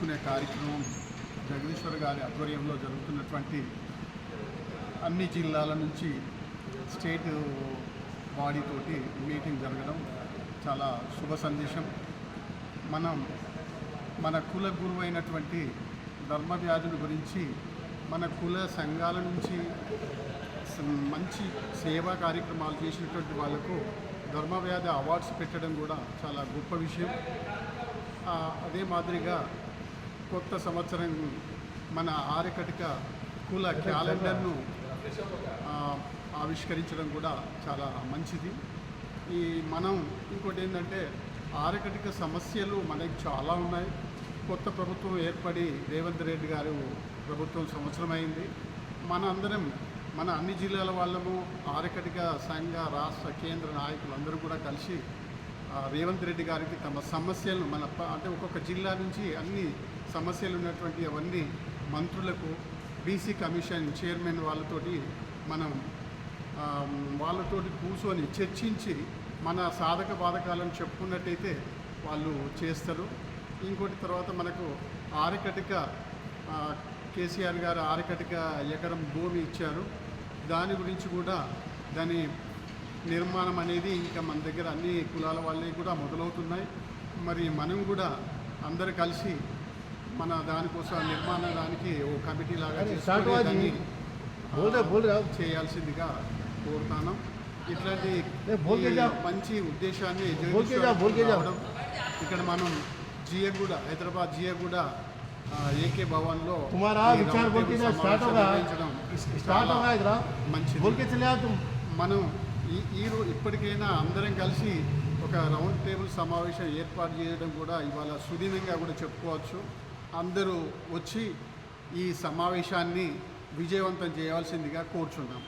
జరుపుకునే కార్యక్రమం జగదీశ్వర్ గారి ఆధ్వర్యంలో జరుగుతున్నటువంటి అన్ని జిల్లాల నుంచి స్టేట్ బాడీతోటి మీటింగ్ జరగడం చాలా శుభ సందేశం. మనం మన కుల గురువు అయినటువంటి ధర్మవ్యాధుల గురించి మన కుల సంఘాల నుంచి మంచి సేవా కార్యక్రమాలు చేసినటువంటి వాళ్ళకు ధర్మవ్యాధి అవార్డ్స్ పెట్టడం కూడా చాలా గొప్ప విషయం. అదే మాదిరిగా కొత్త సంవత్సరం మన ఆరకటిక కుల క్యాలెండర్ను ఆవిష్కరించడం కూడా చాలా మంచిది. ఈ మనం ఇంకోటి ఏంటంటే ఆరకటిక సమస్యలు మనకి చాలా ఉన్నాయి. కొత్త ప్రభుత్వం ఏర్పడి రేవంత్ రెడ్డి గారు ప్రభుత్వం సంవత్సరం అయింది మన అందరం మన అన్ని జిల్లాల వాళ్ళము ఆరకటిక సంఘ రాష్ట్ర కేంద్ర నాయకులు అందరూ కూడా కలిసి రేవంత్ రెడ్డి గారికి తమ సమస్యలను మన అంటే ఒక్కొక్క జిల్లా నుంచి అన్ని సమస్యలు ఉన్నటువంటి అవన్నీ మంత్రులకు బీసీ కమిషన్ చైర్మన్ వాళ్ళతోటి మనం వాళ్ళతోటి కూర్చొని చర్చించి మన సాధక బాధకాలను చెప్పుకున్నట్టయితే వాళ్ళు చేస్తారు. ఇంకోటి తర్వాత మనకు ఆరికటిక కేసీఆర్ గారు ఆరికటిక ఎకరం భూమి ఇచ్చారు. దాని గురించి కూడా దాని నిర్మాణం అనేది ఇంకా మన దగ్గర అన్ని కులాల వాళ్ళే కూడా మొదలవుతున్నాయి. మరి మనం కూడా అందరు కలిసి మన దానికోసం నిర్మాణ దానికి ఓ కమిటీ లాగా దాన్ని చేయాల్సిందిగా కోరుతాను ఇట్లాంటి మంచి ఉద్దేశాన్ని ఇక్కడ మనం జిఏ కూడా హైదరాబాద్ జిఏ కూడా ఏకే భవన్లో మంచి మనం ఈ ఈరోజు ఇప్పటికైనా అందరం కలిసి ఒక రౌండ్ టేబుల్ సమావేశం ఏర్పాటు చేయడం కూడా ఇవాళ సుదీనంగా కూడా చెప్పుకోవచ్చు. అందరూ వచ్చి ఈ సమావేశాన్ని విజయవంతం చేయవలసిందిగా కోరుచున్నాం.